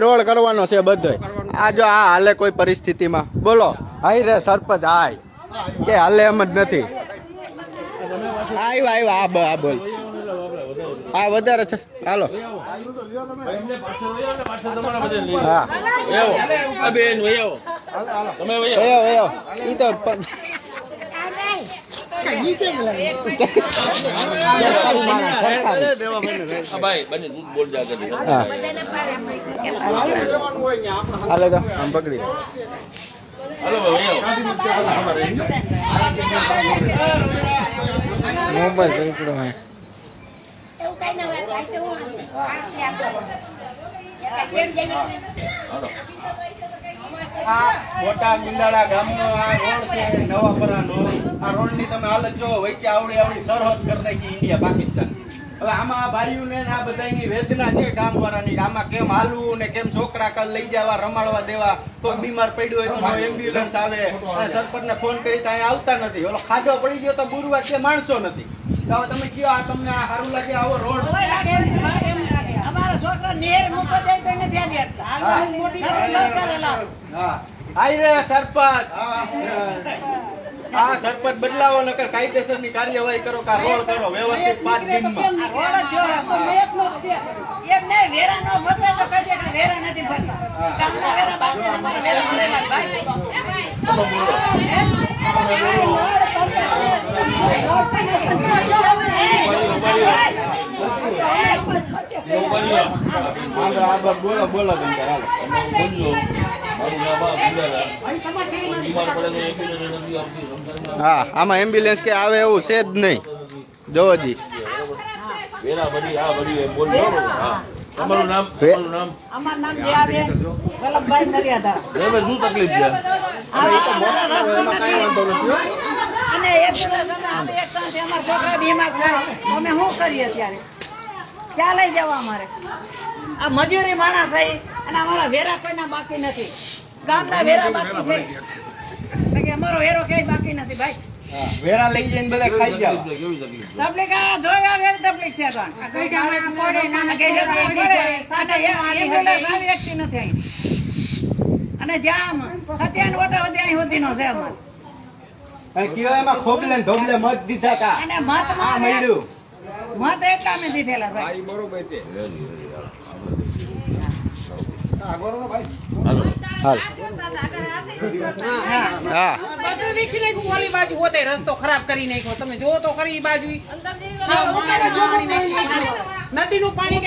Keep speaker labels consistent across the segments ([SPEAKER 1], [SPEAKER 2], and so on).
[SPEAKER 1] Road કરવાનો છે બધો આ જો આ હાલે કોઈ પરિસ્થિતિમાં. બોલો. હાઈ રે સરપંચ હાય કે હાલે એમ જ નથી. આવ્યો આવ્યો આ આ બોલ. આ વધારે છે. હાલો. હા. હાલે તો આમ પકડી મોબાઈલ પકડો હે
[SPEAKER 2] એવું કઈ ના હોય પાસે હું આસલે આપો
[SPEAKER 1] આ મોટા ગુંદાળા ગામનો આ રોડ છે નવાપરાનો આ રોડની તમે હાલત જો વચ્ચે આવડી આવડી સરહદ કરી નાખી ઇન્ડિયા પાકિસ્તાન. હવે આમાં ભાઈઓ ને આ બધાની વેદના છે ગામ વાળાની આમાં કેમ હાલવું ને કેમ છોકરા કાલ લઈ જવા રમાડવા દેવા કોઈ બીમાર પડ્યો હોય તો એમ્બ્યુલન્સ આવે. અને સરપંચને ફોન કરી ત્યાં આવતા નથી. ઓલો ખાધો પડી ગયો તો ગુરુવાર છે માણસો નથી. તો હવે તમે કયો આ તમને આ સારું લાગે આવો રોડ?
[SPEAKER 3] અમારો છોકરો નેર મૂકો જાય તો એને ધ્યાન રાખતા. મોટી.
[SPEAKER 1] હા. આઈ રે સરપંચ. હા સરપંચ બદલાવો નકર કાયદેસરની કાર્યવાહી કરો કા રોડ કરો વ્યવસ્થિત પાંચ દિનમાં
[SPEAKER 3] આ રોડ જ તો મેયતનો જ છે. એમ નહીં, વેરા નો ભરવે તો કહી દે કે વેરા નથી ભરતા. ગામના વેરા બાકી અમારે વેરા ભરેલા ભાઈ.
[SPEAKER 1] બોલો બોલો બોલો બોલો તમે તાર, હાલો હા આમાં એમ્બ્યુલન્સ કે આવે એવું છે જ નહીં. જોવાજી
[SPEAKER 4] તમારું નામ તમારું નામ?
[SPEAKER 3] અમારું નામ વલ્લભભાઈ નરિયાદા.
[SPEAKER 4] હવે શું તકલીફ છે?
[SPEAKER 3] અને એક અમારા છોકરા બીમાર થાય. અમે શું કરીએ ત્યારે ક્યાં લઈ જવા અમારે? આ મજૂરી માણસ થઈ અને અમારા વેરા કોઈના બાકી નથી. ગામના વેરા બાકી છે. અમારો વેરો ક્યાંય બાકી નથી ભાઈ.
[SPEAKER 1] વેરા લઈ જઈને બધા ખાઈ જાવ
[SPEAKER 4] કેવી તકલીફ
[SPEAKER 3] તકલીફ આ જોયા વેર તકલીફ છે પણ. આ કઈ પડે, નાના ગામમાં પડે. અને એ ambulance આવી શકતી નથી. અને જ્યાં સત્યાન વટા સુધી અહીં સુધીનો છે અમારે.
[SPEAKER 1] અને એમાં ખોબલે ધોબલે મત દીધા હતા
[SPEAKER 3] અને મત
[SPEAKER 1] આ
[SPEAKER 3] મારે- એટલા અમે દીધેલા ભાઈ.
[SPEAKER 1] બરોબર છે.
[SPEAKER 5] રસ્તો ખરાબ કરી નાખ્યો. તમે જોવો તો ખરી બાજુ જો નદીનું પાણી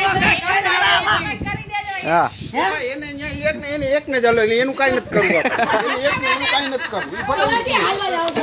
[SPEAKER 1] હા.
[SPEAKER 5] એને એક ને એને એકને જ એનું કઈ નથી કરવું એનું કાંઈ નથી કરવું.